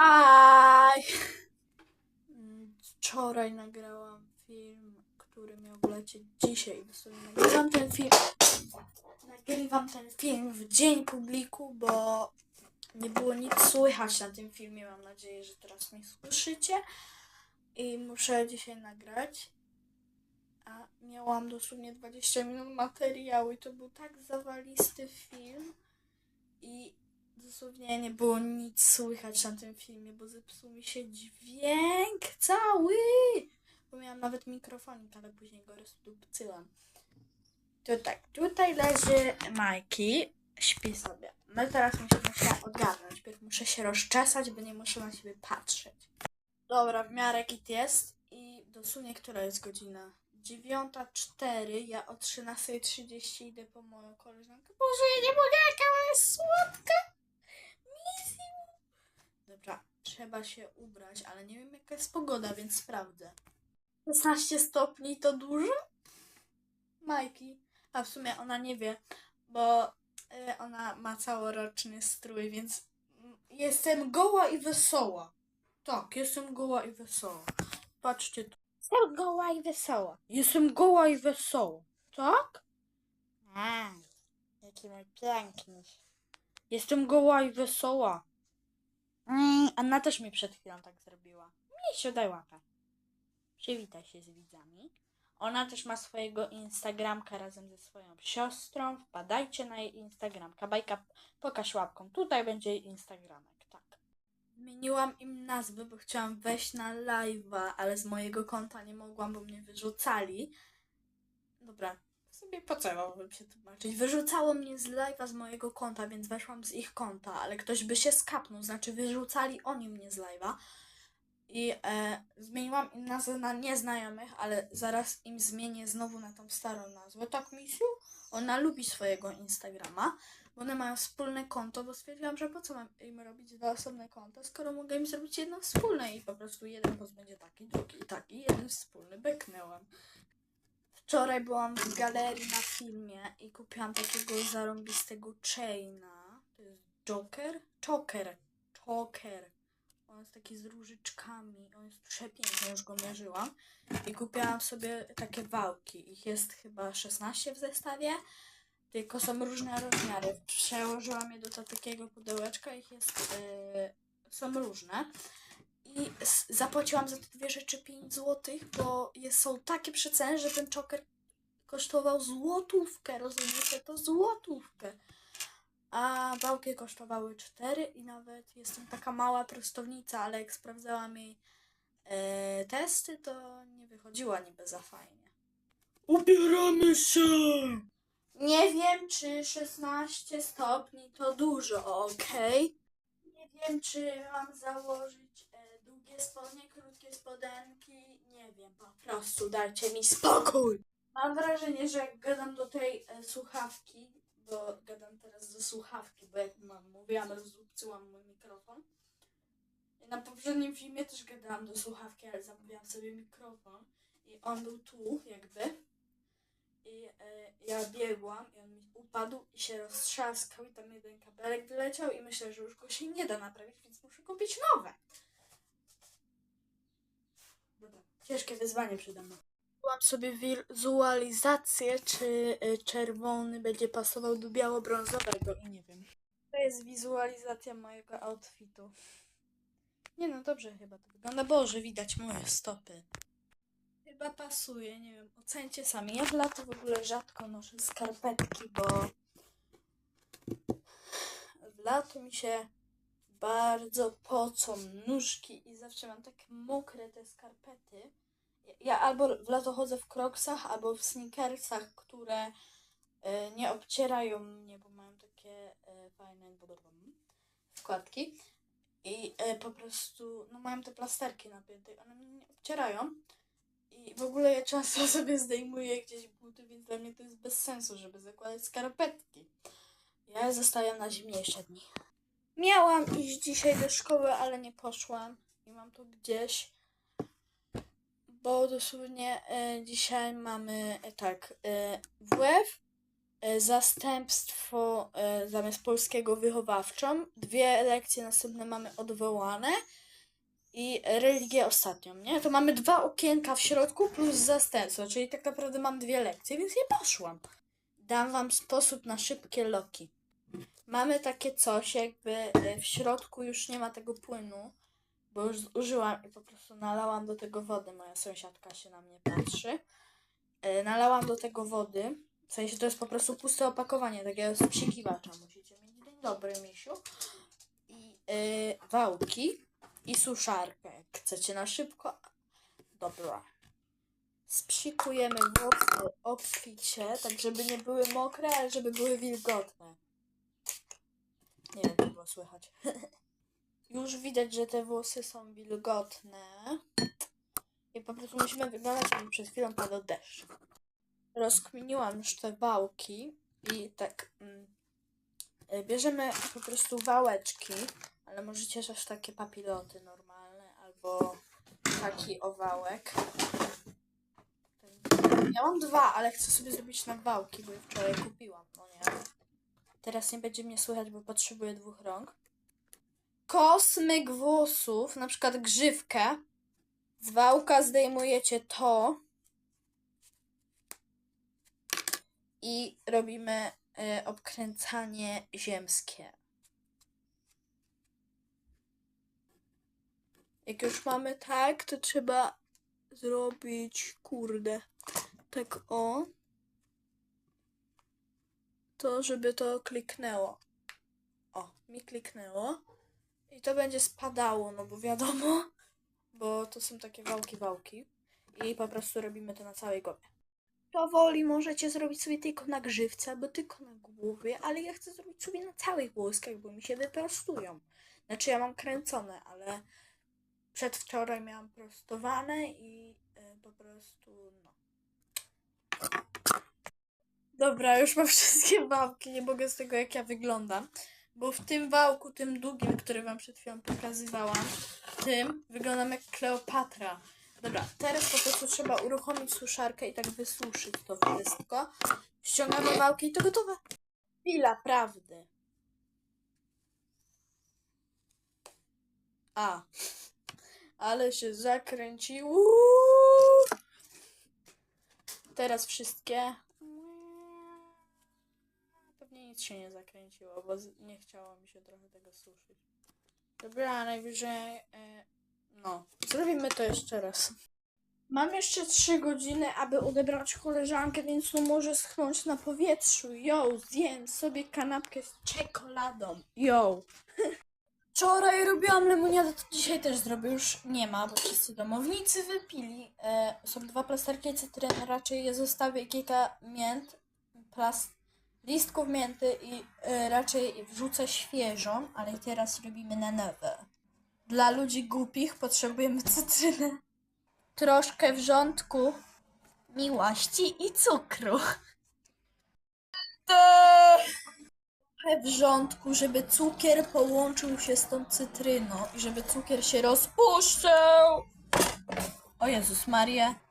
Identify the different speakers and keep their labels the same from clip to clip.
Speaker 1: Aj! Wczoraj nagrałam film, który miał lecieć dzisiaj. Nagrywam ten film. Nagrywam ten film w dzień publiku, bo nie było nic słychać na tym filmie. Mam nadzieję, że teraz mnie słyszycie. I muszę dzisiaj nagrać. A miałam dosłownie 20 minut materiału i to był tak zawalisty film. I dosłownie nie było nic słychać na tym filmie, bo zepsuł mi się dźwięk cały. Bo miałam nawet mikrofonik, ale później go rozdupcyłam. To tak, tutaj leży Majki, śpi sobie. No i teraz muszę, muszę ogarnąć, pierw muszę się rozczesać, bo nie muszę na siebie patrzeć. Dobra, w miarę git jest i dosłownie która jest godzina? 9.04, ja o 13.30 idę po moją koleżankę. Boże, ja nie mogę, jaka ona jest słodka! Dobra, trzeba się ubrać, ale nie wiem jaka jest pogoda, więc sprawdzę. 16 stopni to dużo? Majki. A w sumie ona nie wie, bo y, ona ma całoroczny strój, więc jestem goła i wesoła. Tak, jestem goła i wesoła. Patrzcie tu. Jestem goła i wesoła. Jestem goła i wesoła. Tak? A, jaki mój piękny. Jestem goła i wesoła. Mm, Anna też mi przed chwilą tak zrobiła. Misiu, daj łapę. Przywitaj się z widzami. Ona też ma swojego Instagramka razem ze swoją siostrą. Wpadajcie na jej Instagramka. Bajka, pokaż łapką. Tutaj będzie jej Instagramek, tak. Zmieniłam im nazwy, bo chciałam wejść na live'a, ale z mojego konta nie mogłam, bo mnie wyrzucali. Dobra, sobie po co miałabym się tłumaczyć? Wyrzucało mnie z live'a z mojego konta, więc weszłam z ich konta, ale ktoś by się skapnął, znaczy wyrzucali oni mnie z live'a. I e, zmieniłam im nazwę na nieznajomych, ale zaraz im zmienię znowu na tą starą nazwę. Tak, Misiu? Ona lubi swojego Instagrama, bo one mają wspólne konto, bo stwierdziłam, że po co mam im robić dwa osobne konta, skoro mogę im zrobić jedno wspólne i po prostu jeden post będzie taki, drugi taki, jeden wspólny. Beknęłam. Wczoraj byłam w galerii na filmie i kupiłam takiego zarąbistego chaina. To jest Joker? Choker. Choker. On jest taki z różyczkami. On jest przepiękny, już go mierzyłam. I kupiłam sobie takie wałki. Ich jest chyba 16 w zestawie. Tylko są różne rozmiary. Przełożyłam je do takiego pudełeczka. Ich jest... Yy, są różne. I zapłaciłam za te dwie rzeczy 5 zł, bo jest, są takie przeceny, że ten choker kosztował złotówkę. Rozumiecie? To złotówkę. A wałki kosztowały 4 i nawet jestem taka mała prostownica, ale jak sprawdzałam jej e, testy, to nie wychodziła niby za fajnie. Ubieramy się! Nie wiem, czy 16 stopni to dużo, okej? Nie wiem, czy mam założyć spodnie, krótkie spodenki. Nie wiem, po prostu dajcie mi spokój. Mam wrażenie, że jak gadam do tej e, słuchawki, bo gadam teraz do słuchawki, bo jak mam, mówiłam, rozdupcyłam mój mikrofon. Na poprzednim filmie też gadałam do słuchawki, ale zamówiłam sobie mikrofon i on był tu jakby. I e, ja biegłam i on mi upadł i się roztrzaskał i tam jeden kabelek wyleciał i myślę, że już go się nie da naprawić, więc muszę kupić nowe. Dobra, ciężkie wyzwanie przede mną. Byłam sobie wizualizację, czy y, czerwony będzie pasował do biało-brązowego i nie wiem. To jest wizualizacja mojego outfitu. Nie no, dobrze chyba to wygląda. Boże, widać moje stopy. Chyba pasuje, nie wiem, ocencie sami. Ja w lato w ogóle rzadko noszę skarpetki, bo w lato mi się bardzo pocą nóżki i zawsze mam tak mokre te skarpety. Ja- albo w lato chodzę w kroksach, albo w sneakersach, które e, nie obcierają mnie, bo mają takie e, fajne wkładki. I e, po prostu, no mają te plasterki napięte i one mnie nie obcierają. I w ogóle ja często sobie zdejmuję gdzieś buty, więc dla mnie to jest bez sensu, żeby zakładać skarpetki. Ja zostawiam na zimniejsze dni. Miałam iść dzisiaj do szkoły, ale nie poszłam. I mam to gdzieś. Bo dosłownie e, dzisiaj mamy e, tak, e, WF, zastępstwo zamiast polskiego wychowawczą. Dwie lekcje następne mamy odwołane i religię ostatnią, nie? To mamy dwa okienka w środku plus zastępstwo, czyli tak naprawdę mam dwie lekcje, więc nie poszłam. Dam wam sposób na szybkie loki. Mamy takie coś, jakby e, w środku już nie ma tego płynu, bo już zużyłam i po prostu nalałam do tego wody. Moja sąsiadka się na mnie patrzy. E, Nalałam do tego wody. W sensie to jest po prostu puste opakowanie, takiego spsikiwacza. Musicie mieć dzień dobry, misiu. I e, wałki i suszarkę. Chcecie na szybko. Dobra. Spsikujemy włosy obficie, tak żeby nie były mokre, ale żeby były wilgotne. Nie wiem, czy było słychać. Już widać, że te włosy są wilgotne. I po prostu musimy wyglądać, jakby przed chwilą padał deszcz. Rozkminiłam już te wałki i tak mm, y, bierzemy po prostu wałeczki, ale możecie też takie papiloty normalne albo taki owałek. Ja mam dwa, ale chcę sobie zrobić na wałki, bo je wczoraj kupiłam, no nie? Teraz nie będzie mnie słychać, bo potrzebuję dwóch rąk. Kosmyk włosów, na przykład grzywkę. Z wałka zdejmujecie to. I robimy y, obkręcanie ziemskie. Jak już mamy tak, to trzeba zrobić, kurde, tak o. To, żeby to kliknęło. O, mi kliknęło. I to będzie spadało, no bo wiadomo, bo to są takie wałki, wałki. I po prostu robimy to na całej głowie. Powoli możecie zrobić sobie tylko na grzywce, albo tylko na głowie, ale ja chcę zrobić sobie na całych włoskach, bo mi się wyprostują. Znaczy ja mam kręcone, ale przedwczoraj miałam prostowane i y, po prostu no. Dobra, już mam wszystkie wałki, nie mogę z tego jak ja wyglądam. Bo w tym wałku, tym długim, który wam przed chwilą pokazywałam, tym wyglądam jak Kleopatra. Dobra, teraz po prostu trzeba uruchomić suszarkę i tak wysuszyć to wszystko. Ściągamy wałki i to gotowe. Chwila prawdy. A. Ale się zakręciło. Teraz wszystkie. Nic się nie zakręciło, bo nie chciało mi się trochę tego suszyć. Dobra, najwyżej. E, no, zrobimy to jeszcze raz. Mam jeszcze 3 godziny, aby odebrać koleżankę, więc no może schnąć na powietrzu. Yo, zjem sobie kanapkę z czekoladą. Yo. Wczoraj robiłam lemoniadę, to dzisiaj też zrobię. Już nie ma, bo wszyscy domownicy wypili. E, są dwa plasterki cytryny, raczej je zostawię i kilka mięt, plast, listków mięty i e, raczej wrzucę świeżą, ale teraz robimy na nowe. Dla ludzi głupich potrzebujemy cytryny. Troszkę wrzątku, miłości i cukru. Trochę wrzątku, żeby cukier połączył się z tą cytryną i żeby cukier się rozpuszczał. O Jezus Maria.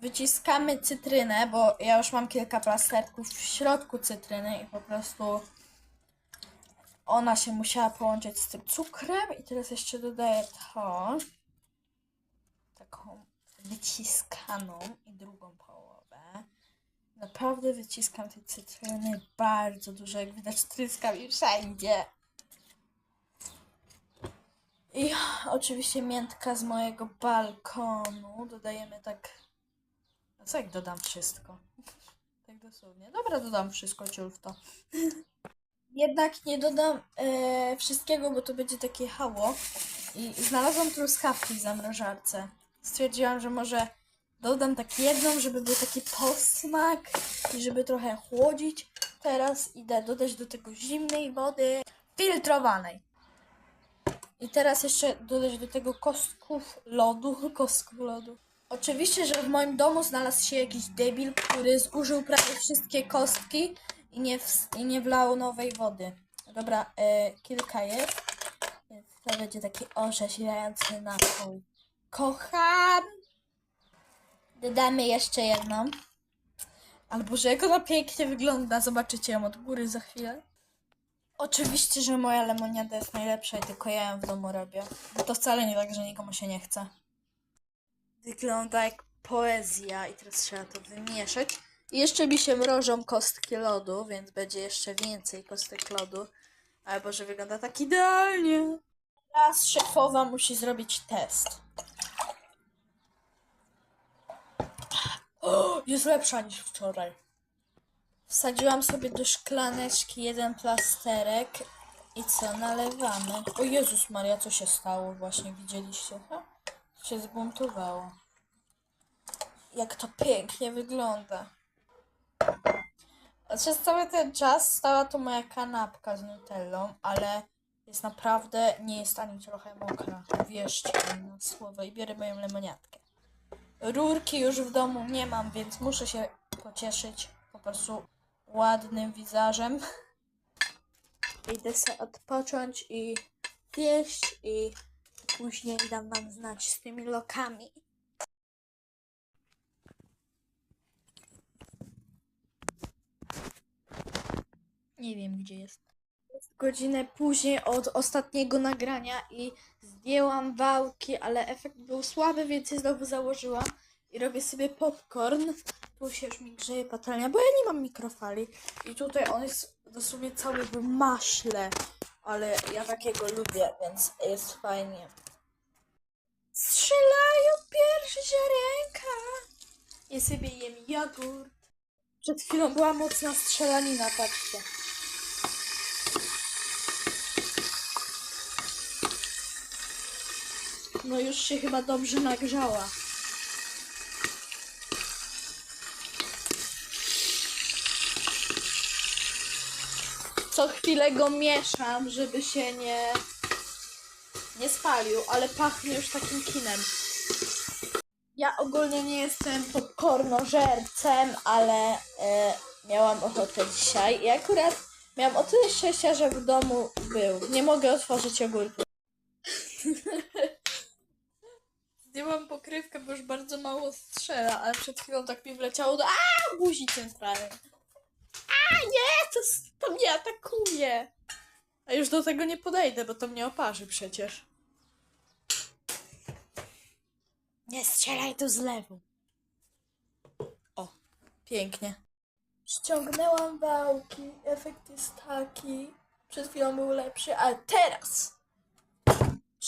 Speaker 1: Wyciskamy cytrynę, bo ja już mam kilka plasterków w środku cytryny i po prostu ona się musiała połączyć z tym cukrem i teraz jeszcze dodaję to. Taką wyciskaną i drugą połowę. Naprawdę wyciskam te cytryny bardzo dużo, jak widać tryskam i wszędzie. I oczywiście miętka z mojego balkonu. Dodajemy tak... Co jak dodam wszystko? Tak dosłownie. Dobra, dodam wszystko, ciul w to. Jednak nie dodam e, wszystkiego, bo to będzie takie hało. I znalazłam truskawki w zamrażarce. Stwierdziłam, że może dodam tak jedną, żeby był taki posmak i żeby trochę chłodzić. Teraz idę dodać do tego zimnej wody filtrowanej. I teraz jeszcze dodać do tego kostków lodu. Kostków lodu. Oczywiście, że w moim domu znalazł się jakiś debil, który zużył prawie wszystkie kostki i nie, ws- i nie wlał nowej wody. Dobra, e, kilka jest. Więc to będzie taki orzeźwiający napój. Kocham! Dodamy jeszcze jedną. Albo że jak ona pięknie wygląda, zobaczycie ją od góry za chwilę. Oczywiście, że moja lemoniada jest najlepsza i tylko ja ją w domu robię. Bo to wcale nie tak, że nikomu się nie chce. Wygląda jak poezja i teraz trzeba to wymieszać. I jeszcze mi się mrożą kostki lodu, więc będzie jeszcze więcej kostek lodu. Albo że wygląda tak idealnie. Teraz szefowa musi zrobić test. O, jest lepsza niż wczoraj. Wsadziłam sobie do szklaneczki jeden plasterek i co, nalewamy. O Jezus Maria, co się stało? Właśnie widzieliście? Ha? Się zbuntowało. Jak to pięknie wygląda. Przez cały ten czas stała tu moja kanapka z nutellą, ale jest naprawdę, nie jest ani trochę mokra. Wierzcie mi na słowo i biorę moją lemoniatkę. Rurki już w domu nie mam, więc muszę się pocieszyć po prostu ładnym wizażem. Idę sobie odpocząć i jeść i później dam wam znać z tymi lokami. Nie wiem gdzie jest. Godzinę później od ostatniego nagrania i zdjęłam wałki, ale efekt był słaby, więc je znowu założyłam i robię sobie popcorn. Tu się już mi grzeje patelnia, bo ja nie mam mikrofali. I tutaj on jest dosłownie cały w maśle, ale ja takiego lubię, więc jest fajnie. Strzelają pierwsze ziarenka! Ja sobie jem jogurt. Przed chwilą była mocna strzelanina, patrzcie. No już się chyba dobrze nagrzała. Co chwilę go mieszam, żeby się nie nie spalił, ale pachnie już takim kinem. Ja ogólnie nie jestem popcornożercem, ale e, miałam ochotę dzisiaj i akurat miałam o tyle szczęścia, że w domu był. Nie mogę otworzyć jogurtu. Zdjęłam pokrywkę, bo już bardzo mało strzela, ale przed chwilą tak mi wleciało do a buzi centralnej. A nie, to, to mnie atakuje. A już do tego nie podejdę, bo to mnie oparzy przecież. Nie strzelaj tu z lewu. O, pięknie. Ściągnęłam wałki, efekt jest taki. Przed chwilą był lepszy, ale teraz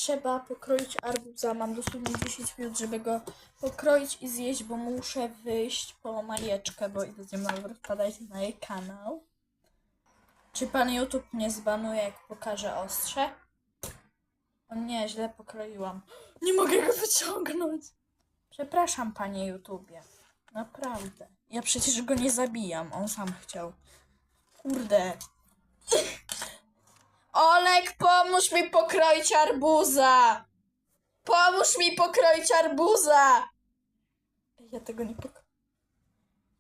Speaker 1: trzeba pokroić arbuza. Mam dosłownie 10 minut, żeby go pokroić i zjeść, bo muszę wyjść po majeczkę, bo idę z na. Wpadajcie na jej kanał. Czy pan YouTube mnie zbanuje, jak pokażę ostrze? O nie, źle pokroiłam. Nie mogę go wyciągnąć. Przepraszam, panie YouTubie. Naprawdę. Ja przecież go nie zabijam. On sam chciał. Kurde. Olek, pomóż mi pokroić arbuza! Pomóż mi pokroić arbuza! Ja tego nie pok...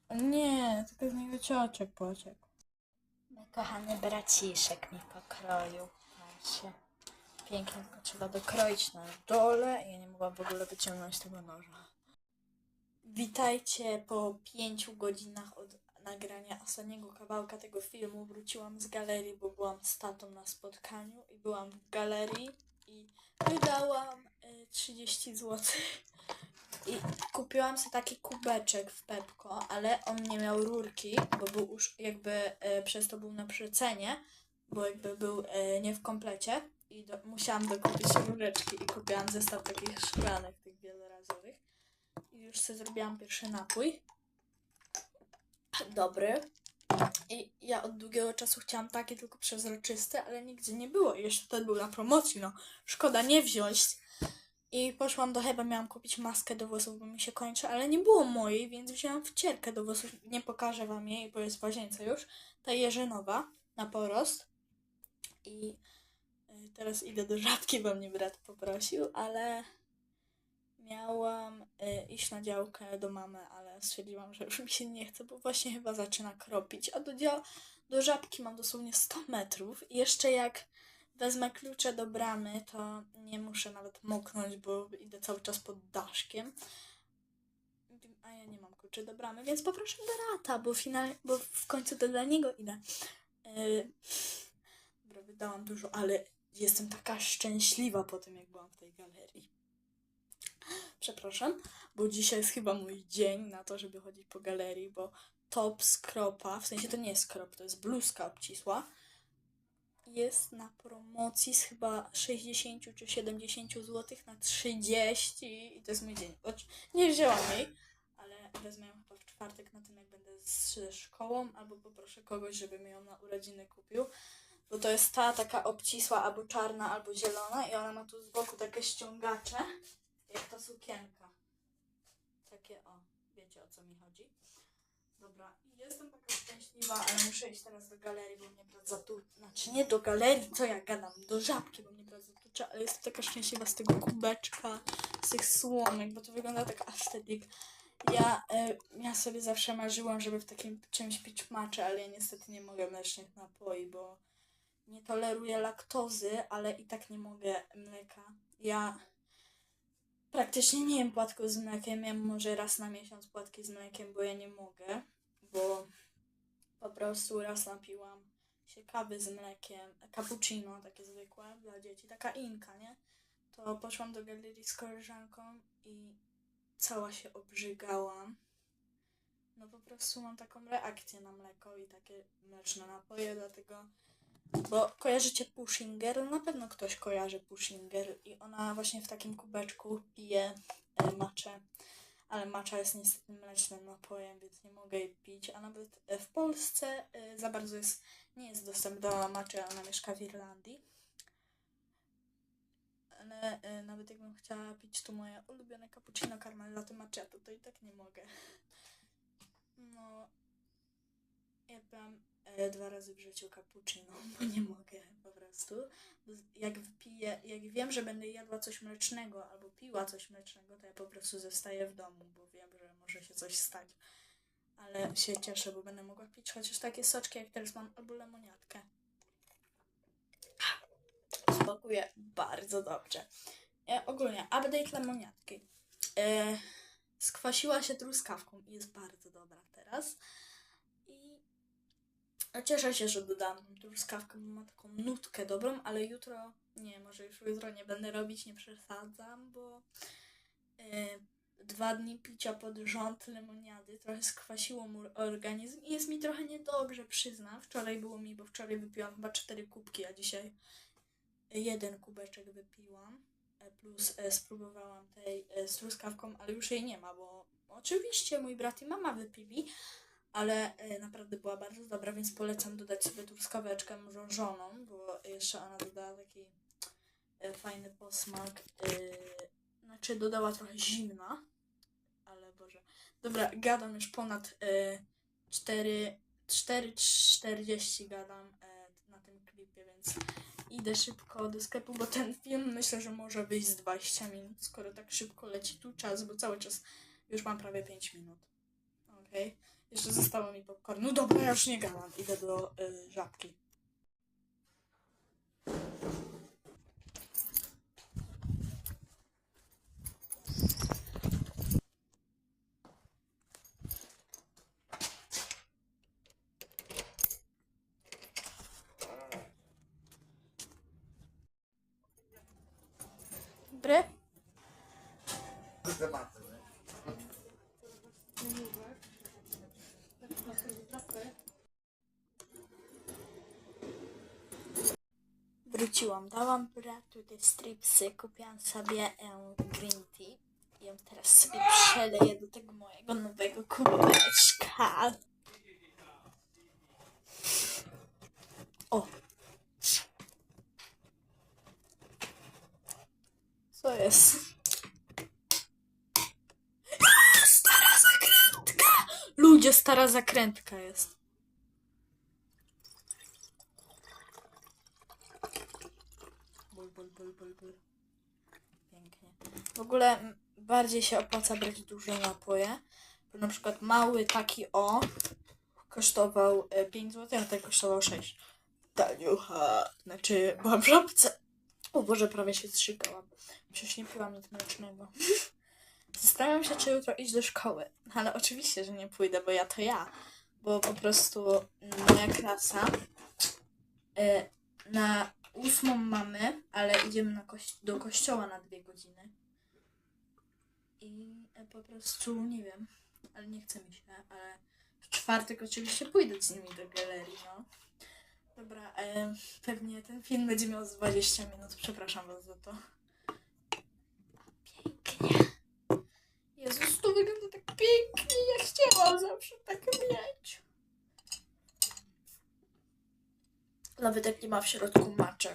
Speaker 1: O nie, tylko z niego cioczek pociek. Mój kochany braciszek mi pokroił. Patrzcie. Pięknie, tylko trzeba dokroić na dole. Ja nie mogłam w ogóle wyciągnąć tego noża. Witajcie po pięciu godzinach od nagrania ostatniego kawałka tego filmu. Wróciłam z galerii, bo byłam z tatą na spotkaniu i byłam w galerii i wydałam y, 30 zł. I kupiłam sobie taki kubeczek w Pepko, ale on nie miał rurki, bo był już jakby e, przez to był na przecenie, bo jakby był e, nie w komplecie i do, musiałam dokupić rureczki i kupiłam zestaw takich szklanek, tych wielorazowych. I już sobie zrobiłam pierwszy napój. Dobry. I ja od długiego czasu chciałam takie tylko przezroczyste, ale nigdzie nie było. Jeszcze wtedy był na promocji, no. Szkoda nie wziąć. I poszłam do Heba, miałam kupić maskę do włosów, bo mi się kończy, ale nie było mojej, więc wzięłam wcierkę do włosów. Nie pokażę wam jej, bo jest w łazience już. Ta jeżynowa na porost. I y, teraz idę do żabki, bo mnie brat poprosił, ale miałam y, iść na działkę do mamy, ale stwierdziłam, że już mi się nie chce, bo właśnie chyba zaczyna kropić. A do, dzia- do żabki mam dosłownie 100 metrów. I jeszcze jak wezmę klucze do bramy, to nie muszę nawet moknąć, bo idę cały czas pod daszkiem. A ja nie mam kluczy do bramy, więc poproszę Dorata, bo, final, bo w końcu to dla niego idę. Yy, dobra, wydałam dużo, ale jestem taka szczęśliwa po tym, jak byłam w tej galerii. Przepraszam, bo dzisiaj jest chyba mój dzień na to, żeby chodzić po galerii, bo top z kropa, w sensie to nie jest krop, to jest bluzka obcisła, jest na promocji z chyba 60 czy 70 zł na 30 i to jest mój dzień. Nie wzięłam jej, ale wezmę ją chyba w czwartek na tym, jak będę z szkołą, albo poproszę kogoś, żeby mi ją na urodziny kupił. Bo to jest ta taka obcisła, albo czarna, albo zielona i ona ma tu z boku takie ściągacze, jak ta sukienka. Takie o, wiecie o co mi chodzi. Dobra, jestem taka szczęśliwa, ale muszę iść teraz do galerii, bo mnie brat zatu... Znaczy nie do galerii, co ja gadam, do żabki, bo mnie brat zatucza, ale jestem taka szczęśliwa z tego kubeczka, z tych słomek, bo to wygląda tak estetyk. Ja, e, ja sobie zawsze marzyłam, żeby w takim czymś pić maczę, ale ja niestety nie mogę mlecznych napoi, bo nie toleruję laktozy, ale i tak nie mogę mleka. Ja praktycznie nie jem płatków z mlekiem, jem może raz na miesiąc płatki z mlekiem, bo ja nie mogę, bo po prostu raz napiłam się kawy z mlekiem, cappuccino takie zwykłe dla dzieci, taka inka, nie? To poszłam do galerii z koleżanką i cała się obrzygałam. No po prostu mam taką reakcję na mleko i takie mleczne napoje, dlatego bo kojarzycie Pushinger? No na pewno ktoś kojarzy Pushinger i ona właśnie w takim kubeczku pije e, maczę. Ale macza jest niestety mlecznym napojem, więc nie mogę jej pić. A nawet e, w Polsce e, za bardzo jest, nie jest dostęp do maczy, ona mieszka w Irlandii. Ale e, nawet jakbym chciała pić tu moje ulubione cappuccino carmellato macchiato, to i tak nie mogę. No, ja piłam e, dwa razy w życiu cappuccino, bo nie mogę po prostu. Jak wypiję, jak wiem, że będę jadła coś mlecznego albo piła coś mlecznego, to ja po prostu zostaję w domu, bo wiem, że może się coś stać. Ale się cieszę, bo będę mogła pić chociaż takie soczki, jak teraz mam, albo lemoniatkę. Smakuje bardzo dobrze. E, ogólnie, update lemoniatki. E, skwasiła się truskawką i jest bardzo dobra teraz. Cieszę się, że dodałam truskawkę, bo ma taką nutkę dobrą, ale jutro, nie, może już jutro nie będę robić, nie przesadzam, bo e, dwa dni picia pod rząd lemoniady trochę skwasiło mój organizm i jest mi trochę niedobrze, przyznam. Wczoraj było mi, bo wczoraj wypiłam chyba cztery kubki, a dzisiaj jeden kubeczek wypiłam. e, Plus e, spróbowałam tej e, z truskawką, ale już jej nie ma, bo oczywiście mój brat i mama wypili, ale e, naprawdę była bardzo dobra, więc polecam dodać sobie truskaweczkę mrożoną, bo jeszcze ona dodała taki e, fajny posmak. E, znaczy dodała trochę zimna, ale Boże. Dobra, gadam już ponad e, 4, 4,40 gadam na tym klipie, więc idę szybko do sklepu, bo ten film myślę, że może wyjść z 20 minut, skoro tak szybko leci tu czas, bo cały czas już mam prawie 5 minut. Okej. Jeszcze zostało mi popcorn. No dobra, ja już nie gadam. Idę do y, żabki. Dobry? Wróciłam, dałam bratu te stripsy, kupiłam sobie e, green tea i ją teraz sobie przeleję do tego mojego nowego kubeczka. O! Co jest? Stara zakrętka! Ludzie, stara zakrętka jest. Pięknie. W ogóle bardziej się opłaca brać duże napoje. Bo na przykład mały taki o kosztował e, 5 zł, a ten kosztował 6. Taniucha. Znaczy, byłam w żabce. O Boże, prawie się zrzykałam. Przecież nie piłam nic mlecznego. Zastanawiam się, czy jutro iść do szkoły. Ale oczywiście, że nie pójdę, bo ja to ja. Bo po prostu moja klasa e, na ósmą mamy, ale idziemy na koś- do kościoła na dwie godziny. I po prostu nie wiem, ale nie chce mi się, ale w czwartek oczywiście pójdę z nimi do galerii, no. Dobra, e, pewnie ten film będzie miał z 20 minut, przepraszam was za to. Pięknie. Jezus, to wygląda tak pięknie, ja chciałam zawsze tak mieć. Nawet jak nie ma w środku maczy.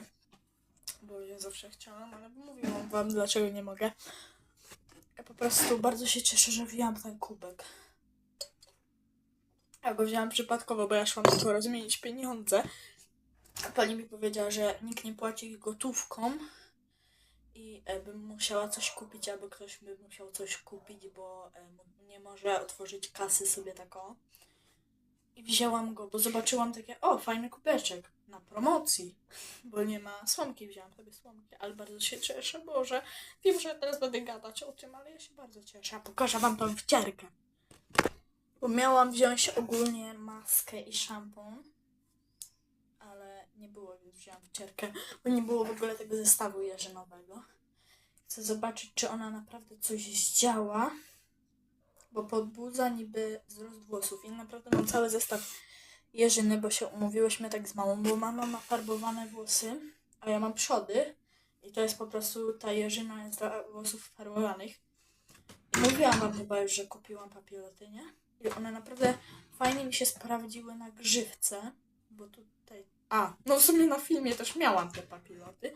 Speaker 1: Bo ja zawsze chciałam, ale mówiłam wam, dlaczego nie mogę. Ja po prostu bardzo się cieszę, że wzięłam ten kubek. Ja go wzięłam przypadkowo, bo ja szłam tylko rozmienić pieniądze. A pani mi powiedziała, że nikt nie płaci gotówką i e, bym musiała coś kupić, albo ktoś by musiał coś kupić, bo e, nie może otworzyć kasy sobie taką. I wzięłam go, bo zobaczyłam takie, o, fajny kubeczek na promocji, bo nie ma słomki, wzięłam sobie słomki, ale bardzo się cieszę, Boże. Wiem, że teraz będę gadać o tym, ale ja się bardzo cieszę. A pokażę wam tą wcierkę. Bo miałam wziąć ogólnie maskę i szampon, ale nie było, więc wzięłam wcierkę, bo nie było w ogóle tego zestawu jeżynowego. Chcę zobaczyć, czy ona naprawdę coś zdziała, bo podbudza niby wzrost włosów. I naprawdę mam cały zestaw jeżyny, bo się umówiłyśmy tak z mamą, bo mama ma farbowane włosy, a ja mam przody. I to jest po prostu, ta jeżyna jest dla włosów farbowanych. I mówiłam wam chyba już, że kupiłam papiloty, nie? I one naprawdę fajnie mi się sprawdziły na grzywce, bo tutaj... A, no w sumie na filmie też miałam te papiloty.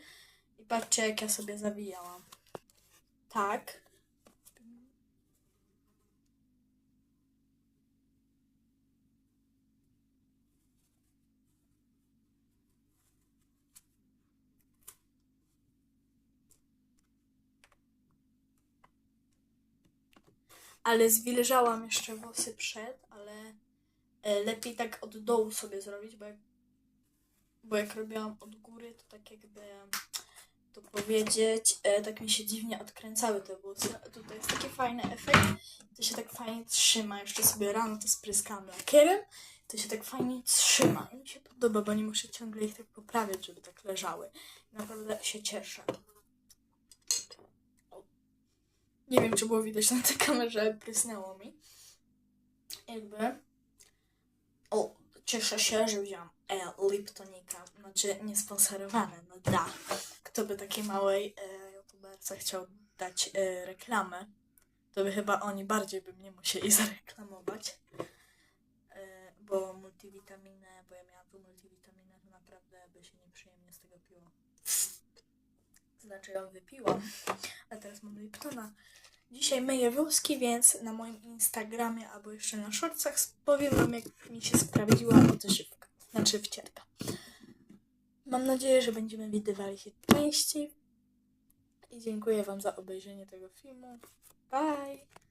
Speaker 1: I patrzcie, jak ja sobie zawijałam. Tak. Ale zwilżałam jeszcze włosy przed, ale e, lepiej tak od dołu sobie zrobić, bo jak, bo jak robiłam od góry, to tak jakby to powiedzieć, e, tak mi się dziwnie odkręcały te włosy. A tutaj jest taki fajny efekt, to się tak fajnie trzyma. Jeszcze sobie rano to spryskałam lakierem, to się tak fajnie trzyma. I mi się podoba, bo nie muszę ciągle ich tak poprawiać, żeby tak leżały. Naprawdę się cieszę. Nie wiem, czy było widać na tej kamerze, ale prysnęło mi. Jakby. O, cieszę się, że wziąłam e, Liptonika. Znaczy, niesponsorowane, no da. Kto by takiej małej e, youtuberce chciał dać e, reklamę, to by chyba oni bardziej by mnie musieli zareklamować. E, bo multivitaminę, bo ja miałam tu multivitaminę, to naprawdę by się nieprzyjemnie z tego piło. Znaczy ją wypiłam, a teraz mam Liptona. Dzisiaj myję włoski, więc na moim Instagramie albo jeszcze na shortsach powiem wam, jak mi się sprawdziła odżywka, znaczy wcierka. Mam nadzieję, że będziemy widywali się częściej. I dziękuję wam za obejrzenie tego filmu. Bye!